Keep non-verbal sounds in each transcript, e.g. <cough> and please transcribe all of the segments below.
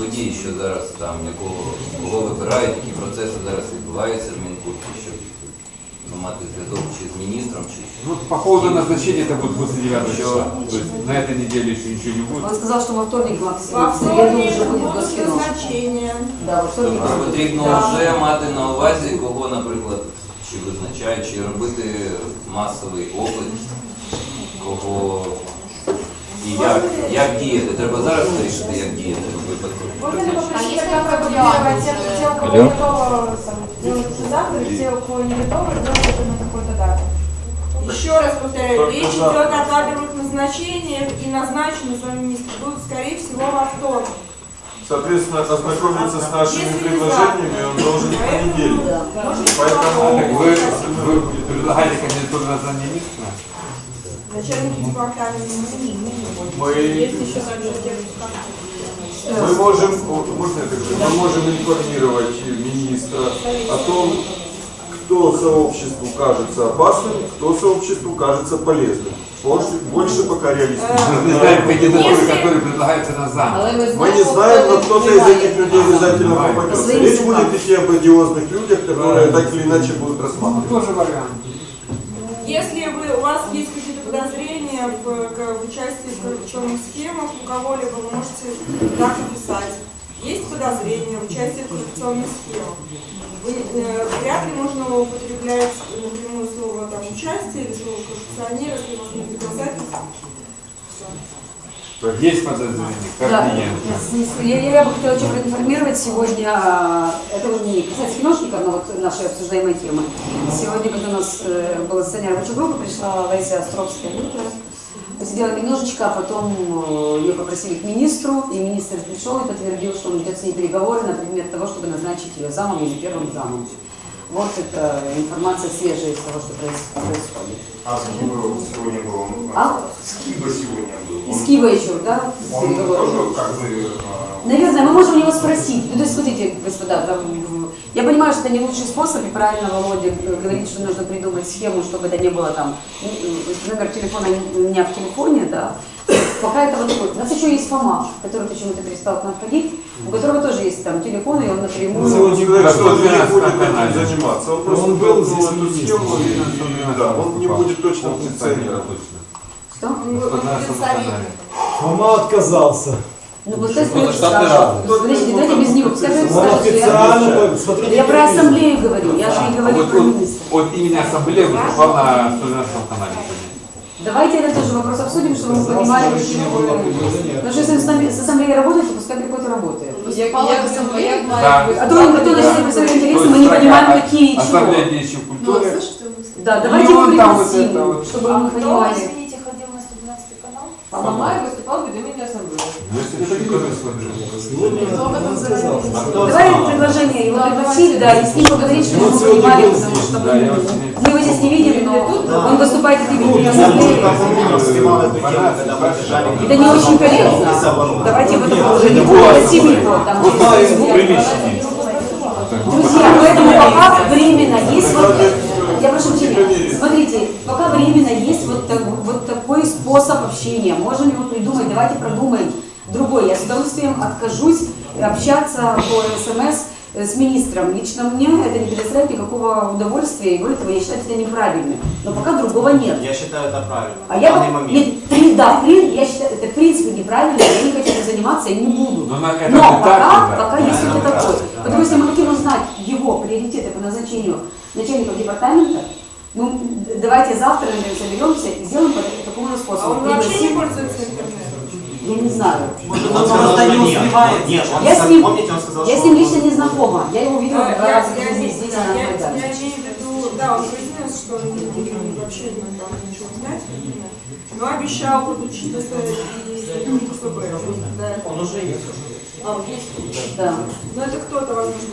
водій, що зараз там якого кого вибирають, які процеси зараз відбуваються в Мінкульті, щоб ну, мати зв'язок чи з міністром, чи Ну, по поводу назначения это будет после 9 Еще. числа. То есть на этой неделе еще ничего не будет. Он сказал, что во вторник, Максим, Во в среду вторник уже будет будут Госкино. назначения. Да, во вторник. Тобто будет. потрібно Да. вже мати на увазі, кого, наприклад, чи визначають, чи робити масовий оклик, кого і як, як діяти. Треба зараз вирішити, як діяти в випадку. Можно ли призначення. попросить как определять тех, те, у кого Алло? готово там, делать это завтра, и те, у кого не готово, делать это на какую-то дату? Еще раз повторяю, Только речь завтра. идет о кадровых назначениях и назначены с вами министры будут, скорее всего, во вторник. Соответственно, ознакомиться с нашими Если предложениями он должен в понедельник. Да. Может, Поэтому- А так вы, что- вы предлагаете кандидатуру на звание министра? Начальники департамента. Мы, Есть еще также те, кто- мы можем, можно я так скажу? мы можем информировать министра о том, кто сообществу кажется опасным, кто сообществу кажется полезным. Больше, больше пока Мы реалистично. не знаем кандидатуры, Если- которые предлагаются на зам. Але ми Мы не знаем, но кто-то из этих людей обязательно попадется. Речь будет идти об одиозных людях, которые так или иначе будут рассматривать. тоже вариант. Если вы, у вас есть подозрения в, в участии в коррупционных схемах у кого-либо, вы можете так написать. Есть подозрения в участии в коррупционных схемах. Вы, э, вряд ли можно употреблять напрямую слово там, участие или слово коррупционер, если у вас нет доказательств. Есть подозрение, как Да. Я, я, бы хотела еще проинформировать сегодня, а, это вот не касается киношников, но вот нашей обсуждаемой темы. Сегодня, когда у нас э, было заседание рабочей группы, пришла Леся Островская, посидела немножечко, а потом э, ее попросили к министру, и министр пришел и подтвердил, что он ведет с ней переговоры на предмет того, чтобы назначить ее замом или первым замом. Вот это информация свежая из того, что проис- происходит. А с кем сегодня был? он? А? С Киба сегодня был. Из Киева еще, да? Он тоже как бы... а, Наверное, мы можем у него спросить. Ну, то есть, смотрите, господа, там, я понимаю, что это не лучший способ, и правильно Володя говорит, что нужно придумать схему, чтобы это не было там, номер телефона меня в телефоне, да. Пока это вот такой. У нас еще есть Фома, который почему-то перестал к нам ходить, у которого тоже есть там телефон, и он напрямую... Он сказать, что он не 112 будет этим заниматься. Он просто Он был был здесь эту схему, и, да, он не будет точно функционировать. Что? Он будет советником. Мама отказался. Ну, вот это радость. Подождите, давайте без него. Скажите, скажите, я- про ассамблею говорю, я же не А говорю вот про министра. от имени ассамблеи выступал на 112 канале. Давайте этот тоже вопрос обсудим, чтобы мы понимали, почему... Потому что если с ассамблеей работает, то пускай приходит и работает. Да. А то, а то наши представители интересы, мы не понимаем, какие и чего. Ассамблея деятелей культуры. Да, давайте его пригласим, это вот. чтобы А мы кто, понимали. извините, ходил на 112 канал? А Мамай выступал от имени ассамблеи. Давай предложение его пригласить, да, и с ним поговорить, чтобы мы понимали, потому что мы его здесь не видели, но он выступает от имени ассамблеи. Это не очень корректно. Давайте в это положение пригласим его Facebook. Друзья, поэтому пока временно есть вот, я прошу прощения, смотрите, пока временно есть вот, так- вот такой способ общения, можем его придумать, давайте продумаем другой. Я с удовольствием откажусь общаться по СМС с министром. Лично мне это не предоставляет никакого удовольствия, и более того, я считаю это неправильным. Но пока другого нет. Я считаю это правильно. А в я данный момент. нет, при- <clears throat> да, при- я считаю, это в принципе неправильно, я не хочу этим заниматься и не буду. Но на- это Но не так, пока, да. пока есть вот это такое. Потому что если мы хотим узнать его приоритеты по назначению начальников департамента, ну, давайте завтра наверное, соберемся и сделаем по такому же А способу. он вообще не пользуется интернетом? Я не знаю. Он сказал, что нет. Нет, он Я с сказал- ним, помните, он сказал, я с ним лично не знакома. Я его видела А, два раза в я, жизни я, здесь, да, на я, Майдане. я имею в виду, да, он произнес, что он не вообще ну, там ничего знать, но обещал подучить это и. Да. Он уже есть. А, есть. Да. Ну это кто-то, возможно.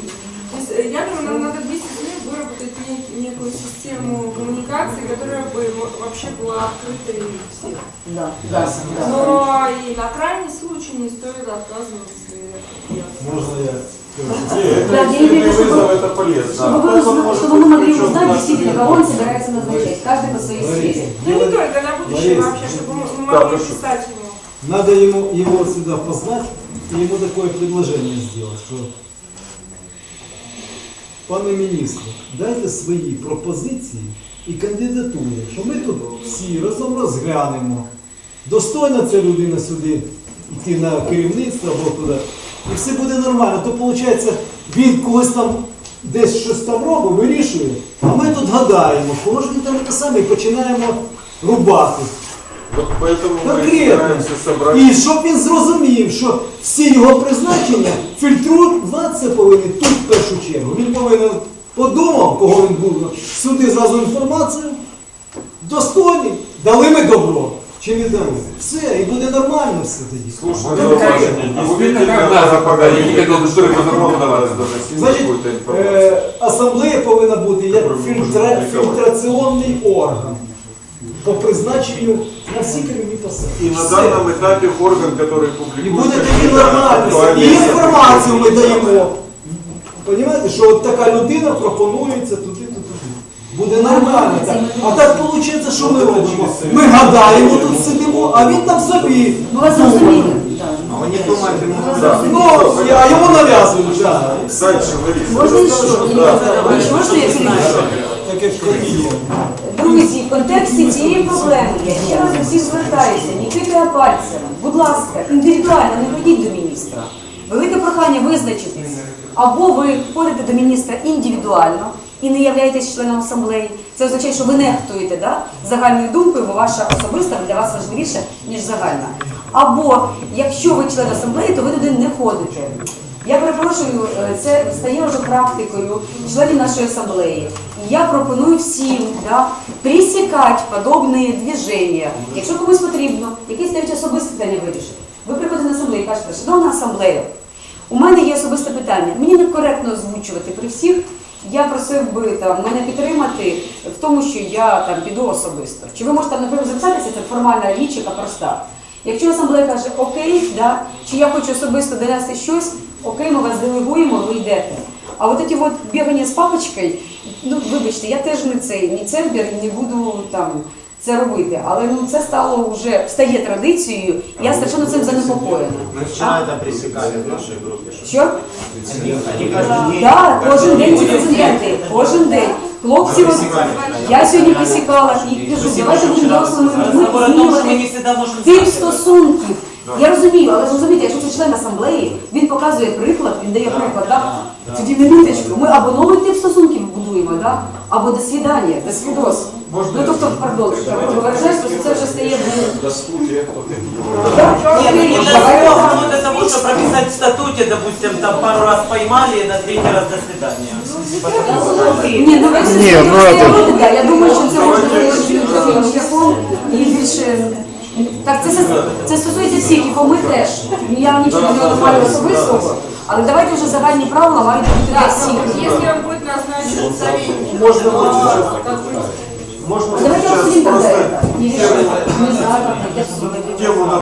Я думаю, нам надо вместе с ним выработать нек- некую систему коммуникации, которая бы во- вообще была открытой всем. Да, да, да. Но и на крайний случай не стоит отказываться. и от- Можно я Да, это я имею в виду, чтобы- это полезно. Чтобы, А вы может чтобы мы могли узнать действительно, кого он собирается назначать, каждый по своей сфере. Ну не только, на будущее вообще, чтобы мы могли писать ему. Надо ему, его сюда позвать и ему такое предложение сделать, что Пане міністре, дайте свої пропозиції і кандидатури, що ми тут всі разом розглянемо. Достойна ця людина сюди йти на керівництво або туди. І все буде нормально. То виходить, він когось там десь щось там робить, вирішує, а ми тут гадаємо, кого ж він там те саме і починаємо рубати. Вот поэтому Конкретно. стараемся собрать І щоб він зрозумів, що всі його призначення фільтруватися повинні тут в першу чергу. Він повинен подумав, кого він був, сюди зразу інформацію, достойний, дали ми добро чи не дали. Все, і буде нормально все тоді. Слушай, Ну, ну, конечно. действительно, Когда надо западали, поговорить, никогда потому что докторы мы по закону давали. доносили Значить, какую-то информацию. е, асамблея повинна бути як Добре, ми фільтра, можемо публікувати. фільтраційний орган по призначенню на всі керівні посади. И на Все. данном этапе орган, который І публикует буде тоді какие-то нормально. І актуальные інформацію ми даємо. Понимаєте, що от така людина пропонується туди, туди, туди. Буде нормально. Так. А так виходить, що ми робимо? Ми гадаємо тут сидимо, а він там собі. Ми вас зрозуміли. А ну, Ну, а йому нав'язують. Можна да. Можна я перебіжу? Так як в Друзі, в контексті цієї проблеми я ще раз до всіх звертаюся, не тикає пальцем. Будь ласка, індивідуально не ходіть до міністра. Велике прохання визначитись. Або ви ходите до міністра індивідуально і не являєтесь членом асамблеї. Це означає, що ви нехтуєте да? загальною думкою, бо ваша особиста для вас важливіша, ніж загальна. Або якщо ви член асамблеї, то ви туди не ходите. Я перепрошую, е, це стає вже практикою членів нашої асамблеї. І я пропоную всім да, пресікати подобні движення. Якщо комусь потрібно, якісь навіть особисті питання вирішити. Ви приходите на асамблею і кажете, шановна асамблея, у мене є особисте питання. Мені некоректно озвучувати при всіх. Я просив би там мене підтримати в тому, що я там піду особисто. Чи ви можете, наприклад, записатися, це формальна річ, яка проста. Якщо асамблея каже окей, да, чи я хочу особисто донести щось, окей, ми вас делегуємо, ви йдете. А от ці от бігання з папочкою, ну вибачте, я теж не цей, не цербер, і не буду там це робити. Але ну це стало вже стає традицією. Я страшенно цим занепокоєна. Мы вчера это пресекали в нашей группе. что Що? Они, они каждый день... Так, кожен день ці прецеденти, кожен день. Хлопці, от, я сьогодні присікала і кажу, давайте будемо дорослими людьми змінювати тип стосунків. Я розумію, але розумієте, якщо це член асамблеї, він показує приклад, він дає приклад, так? Тоді минуточку, ми або новий тип стосунків будуємо, так? або до свідання, до свідос. Ну тобто, пардон, виражаєш, що це вже стає в Так, окей, Нет, давайте. вплоть до того, что прописать в статуте, допустим, там пару раз поймали, на третий раз до свидания. Ні, ну ви все ну, это... да, я думаю, що це можна вирішити шляхом і більше. Так, це, це стосується всіх, і ми теж. Я нічого не допалю особистого, але давайте вже загальні правила мають бути для всіх. Если он будет назначен советником, Можно вот а, сейчас- как вы можно Давайте сейчас обсудим тогда просто это. Не решим. Мы за, как, я